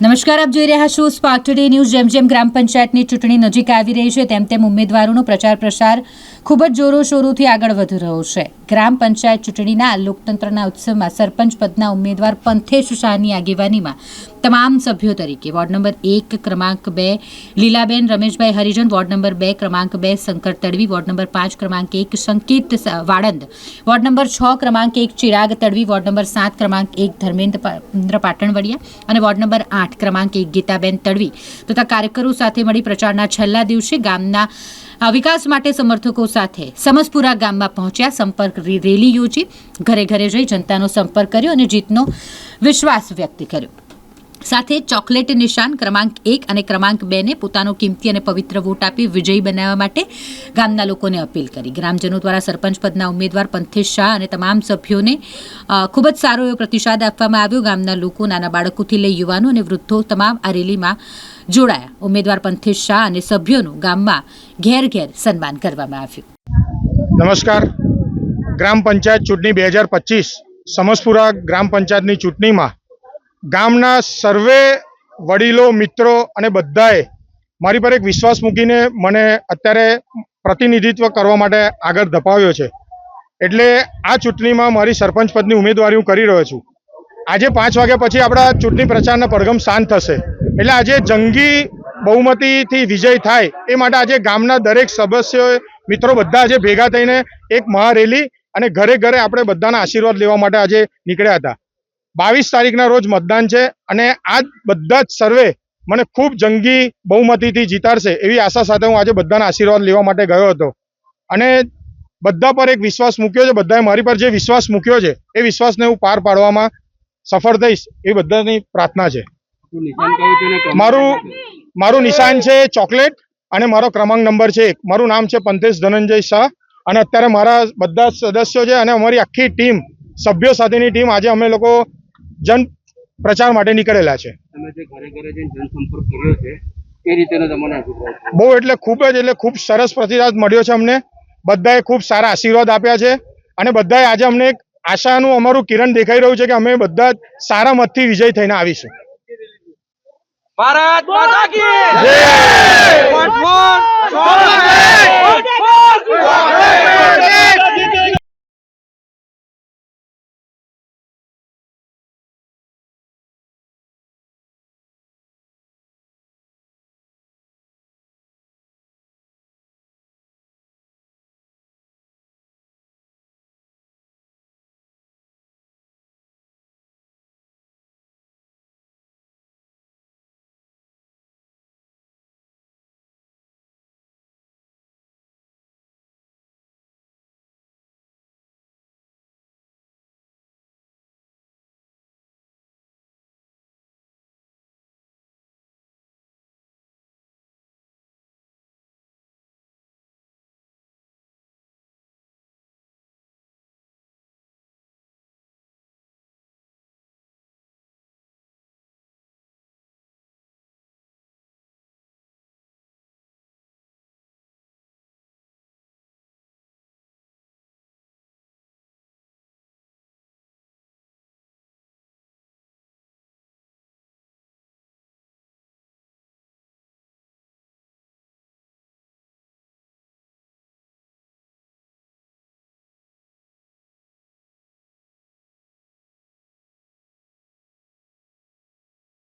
નમસ્કાર, આપ જોઈ રહ્યા છો સ્પાર્ક ટુડે ન્યૂઝ જેમ જેમ ગ્રામ પંચાયતની ચૂંટણી નજીક આવી રહી છે, તેમ તેમ ઉમેદવારોનો પ્રચાર પ્રસાર ખૂબ જ જોરોશોરોથી આગળ વધી રહ્યો છે. ગ્રામ પંચાયત ચૂંટણીના લોકતંત્રના ઉત્સવમાં સરપંચ પદના ઉમેદવાર પંથેશ શાહની આગેવાનીમાં તમામ સભ્યો તરીકે વોર્ડ નંબર એક, ક્રમાંક બે, લીલાબેન, રમેશભાઈ હરિજન, વોર્ડ નંબર બે, ક્રમાંક બે, શંકર તડવી, વોર્ડ નંબર પાંચ, ક્રમાંક એક, સંકેત વાળંદ, વોર્ડ નંબર છ, ક્રમાંક એક, ચિરાગ તડવી, વોર્ડ નંબર સાત, ક્રમાંક એક, ધર્મેન્દ્ર પાટણવડિયા અને વોર્ડ નંબર આઠ, ક્રમાંક એક, ગીતાબેન તડવી. તથા કાર્યકરો સાથે મળી પ્રચારના છેલ્લા દિવસે ગામના અ, વિકાસ માટે સમર્થકો સાથે સમસપુરા ગામમાં પહોંચ્યા સંપર્ક રેલી યોજી ઘરે ઘરે જઈ જનતાનો સંપર્ક કર્યો અને જીતનો વિશ્વાસ વ્યક્ત કર્યો. સાથે ચોકલેટ નિશાન ક્રમાંક એક અને ક્રમાંક બેને પોતાનો કિંમતી અને પવિત્ર વોટ આપી વિજયી બનાવવા માટે ગામના લોકોને અપીલ કરી. ગ્રામજનો દ્વારા સરપંચ પદના ઉમેદવાર પંથેશ શાહ અને તમામ સભ્યોને ખૂબ જ સારો એવો પ્રતિસાદ આપવામાં આવ્યો. ગામના લોકો, નાના બાળકોથી લઈ યુવાનો અને વૃદ્ધો તમામ આ રેલીમાં જોડાયા. ઉમેદવાર પંથેશ શાહ અને સભ્યોનું ગામમાં ઘેર ઘેર સન્માન કરવામાં આવ્યું. નમસ્કાર. ગ્રામ પંચાયત ચૂંટણી બે હજાર પચીસ, સમસપુરા ગ્રામ પંચાયતની ચૂંટણીમાં ગામના સર્વે વડીલો, મિત્રો અને બધાએ મારી પર એક વિશ્વાસ મૂકીને મને અત્યારે પ્રતિનિધિત્વ કરવા માટે આગળ ધપાવ્યો છે. એટલે આ ચૂંટણીમાં મારી સરપંચ પદની ઉમેદવારી હું કરી રહ્યો છું. આજે પાંચ વાગ્યા પછી આપણા ચૂંટણી પ્રચારના પડઘમ શાંત થશે. એટલે આજે જંગી બહુમતીથી વિજય થાય એ માટે આજે ગામના દરેક સદસ્યોએ મિત્રો બધા આજે ભેગા થઈને એક મહારેલી અને ઘરે ઘરે આપણે બધાના આશીર્વાદ લેવા માટે આજે નીકળ્યા હતા. બાવીસ તારીખના રોજ મતદાન છે અને આજ બધા જ સર્વે મને ખૂબ જંગી બહુમતીથી જીતાડશે એવી આશા સાથે હું આજે બધાના આશીર્વાદ લેવા માટે ગયો હતો. અને બધા પર એક વિશ્વાસ મૂક્યો છે, બધાએ મારી પર જે વિશ્વાસ મૂક્યો છે, એ વિશ્વાસને હું પાર પાડવામાં સફળ થઈશ એ બધાની પ્રાર્થના છે. મારું મારું નિશાન છે ચોકલેટ અને મારો ક્રમાંક નંબર છે એક. મારું નામ છે પંથેશ ધનંજય શાહ અને અત્યારે મારા બધા સદસ્યો છે અને અમારી આખી ટીમ, સભ્યો સાથેની ટીમ, આજે અમે લોકો જન પ્રચાર માટે નીકળેલા છે. તમે જે ઘરે ઘરે જઈને જનસંપર્ક કર્યો છે એ રીતેનો તમને અભિપ્રાય છે. બહુ એટલે ખૂબ જ એટલે ખૂબ સરસ પ્રતિસાદ મળ્યો છે અમને. બધાએ ખૂબ સારા આશીર્વાદ આપ્યા છે અને બધાએ આજે અમને એક આશાનું અમારું કિરણ દેખાઈ રહ્યું છે કે અમે બધા જ સારા મતથી વિજય થઈને આવીશું. ભારત માતા કી જય!